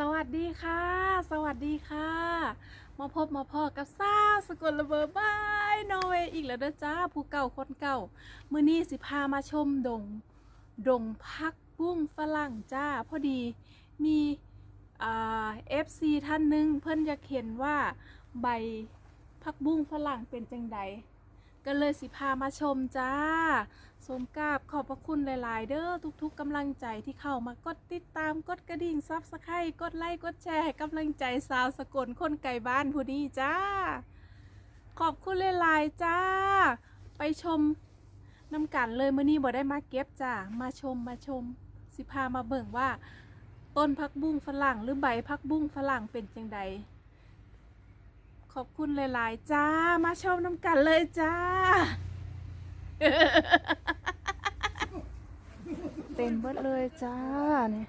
สวัสดีค่ะ สวัสดีค่ะ มาพบมาพอกับซ่าสกลระเบอร์บายนอร์เวย์อีกแล้วเด้อจ้าผู้เก่าคนเก่า มือนี้สิพามาชมดง ดงพักบุ้งฝรั่งจ้า พอดีมีเอ่า FC ท่านหนึ่งเพิ่นอยากเห็นว่าใบพักบุ้งฝรั่งเป็นจังใด ก็เลยสิพามาชมจ้า สมกราบขอบพระคุณหลาย ๆ เด้อทุก ๆกำลังใจที่เข้ามากดติดตามกดกระดิ่งซับสไครต์กดไลค์กดแชร์ให้กำลังใจสาวสกลคนไก่บ้านผู้นี้จ้า ขอบคุณหลาย ๆ จ้า ไปชมน้ำกันเลยมื้อนี้บ่ได้มาเก็บจ้ามาชมมาชม สิพามาเบิ่งว่า ต้นพักบุ้งฝรั่งหรือใบพักบุ้งฝรั่งเป็นจังใด ขอบคุณหลาย ๆ จ้า มาชมน้ำกันเลยจ้า เต็มเบิดเลยจ้าเนี่ย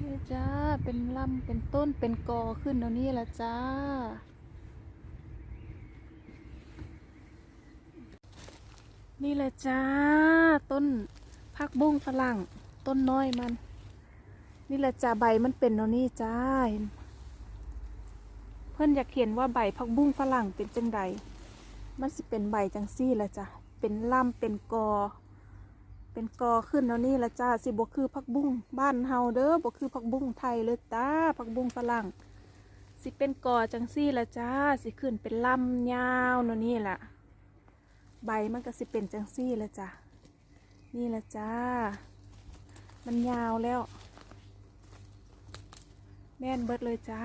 นี่จ้า เป็นลำเป็นต้นเป็นกอขึ้นแล้วนี่ละจ้านี่แหละจ้า ต้นผักบุ้งฝรั่ง ต้นน้อยมัน นี่แหละจ้าใบมันเป็นแล้วนี่จ้า เพื่อนอยากเห็นว่าใบผักบุ้งฝรั่งเป็นจังใด มันสิเป็นใบจังซี่ละจ้ะเป็นลำเป็นกอ เป็นกอขึ้นแล้วนี่ละจ้าสิบวคือผักบุ้งบ้านเฮาเด้อบวคือผักบุ้งไทยเลยจ้าผักบุ้งฝรั่ง สิเป็นกอจังซี่ละจ้าสิขึ้นเป็นลำยาวเนาะนี่แหละใบมันก็สิเป็นจังซี่ละจ้ะนี่ละจ้า มันยาวแล้ว แม่นเบิดเลยจ้า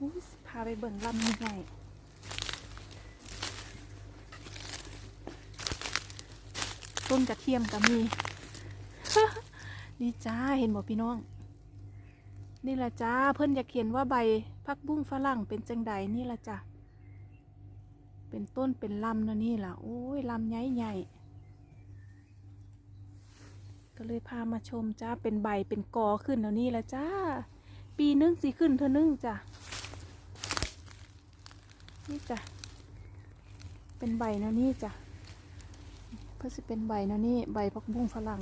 อุ๊ยสิพาไปเบิ่งลำใหญ่ต้นกระเทียมก็มี นี่จ้าเห็นบ่พี่น้อง นี่ละจ้าเพิ่นอยากเห็นว่าใบพักบุ้งฝรั่งเป็นจังใดนี่ละจ้าเป็นต้นเป็นลำนะนี่ล่ะโอ้ยลำใหญ่ใหญ่ ก็เลยพามาชมจ้าเป็นใบเป็นกอขึ้นแล้วนี่ละจ้า ปีนึงสิขึ้นเธอนึงจ้ะนี่จ้ะเป็นใบแนวนี้จ้ะเพื่อสิเป็นใบแนวนี้ใบพักบุ้งฝรั่ง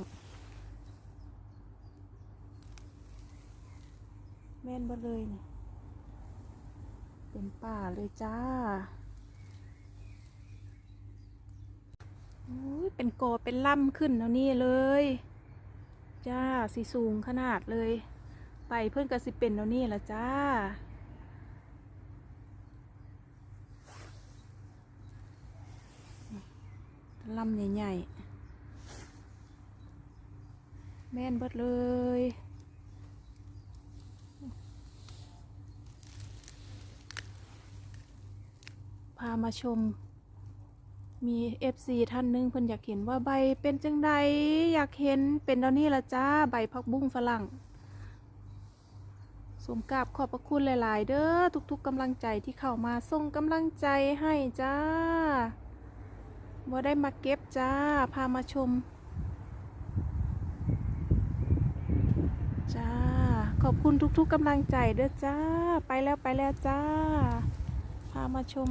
แม่นบ่เลยนี่เป็นป่าเลยจ้าอุ้ยเป็นกอเป็นล่ำขึ้นแนวนี้เลย จ้าสีสูงขนาดเลย ไปเพื่อนก็สิเป็นแนวนี้ละจ้า ลำใหญ่ๆ แม่นเบิดเลยพามาชม มีเอฟซีท่านหนึงเพิ่นอยากเห็นว่าใบเป็นจังใดอยากเห็นเป็นแล้วนี่ละจ้าใบพักบุ้งฝรั่งสมกราบขอบพระคุณหลาย ๆ เด้อทุก ๆกำลังใจที่เข้ามาส่งกำลังใจให้จ้าบ่ได้มาเก็บจ้า พามาชม จ้า ขอบคุณทุก ๆกำลังใจเด้อจ้า ไปแล้วไปแล้วจ้า พามาชม